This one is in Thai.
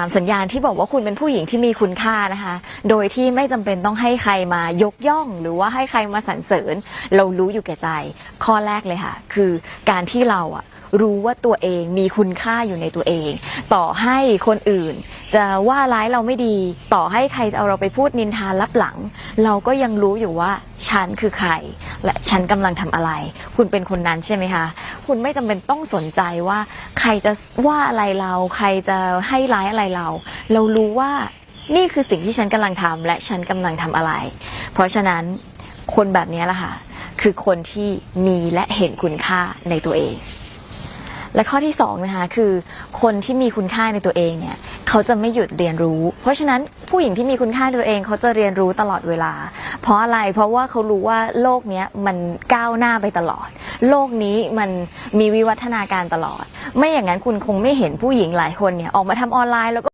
ามสัญญาณที่บอกว่าคุณเป็นผู้หญิงที่มีคุณค่านะคะ โดยที่ไม่จำเป็นต้องให้ใครมายกย่อง หรือว่าให้ใครมาสรรเสริญ เรารู้อยู่แก่ใจ ข้อแรกเลยค่ะ คือการที่เราอะรู้ว่าตัวเองมีคุณค่าอยู่ในตัวเอง ต่อให้คนอื่น จะว่าร้ายเราไม่ดี ต่อให้ใครจะเอาเราไปพูดนินทาลับหลัง เราก็ยังรู้อยู่ว่าฉันคือใคร และฉันกำลังทำอะไร คุณเป็นคนนั้นใช่ไหมคะ คุณไม่จำเป็นต้องสนใจว่า ใครจะว่าอะไรเรา ใครจะให้ร้ายอะไรเรา เรารู้ว่านี่คือสิ่งที่ฉันกำลังทำและฉันกำลังทำอะไร เพราะฉะนั้นคนแบบนี้แหละค่ะ คือคนที่มีและเห็นคุณค่าในตัวเอง และข้อที่สองนะคะคือคนที่มีคุณค่าในตัวเองเนี่ยเขาจะไม่หยุดเรียนรู้ เพราะฉะนั้นผู้หญิงที่มีคุณค่าในตัวเองเขาจะเรียนรู้ตลอดเวลา ราะอะไรเพราะว่าเขารู้ว่าโลกเนี้ยมันก้าวหน้าไปตลอด โลกนี้มันมีวิวัฒนาการตลอด ไม่อย่างนั้นคุณคงไม่เห็นผู้หญิงหลายคนเนี่ยออกมาทำออนไลน์แล้วก็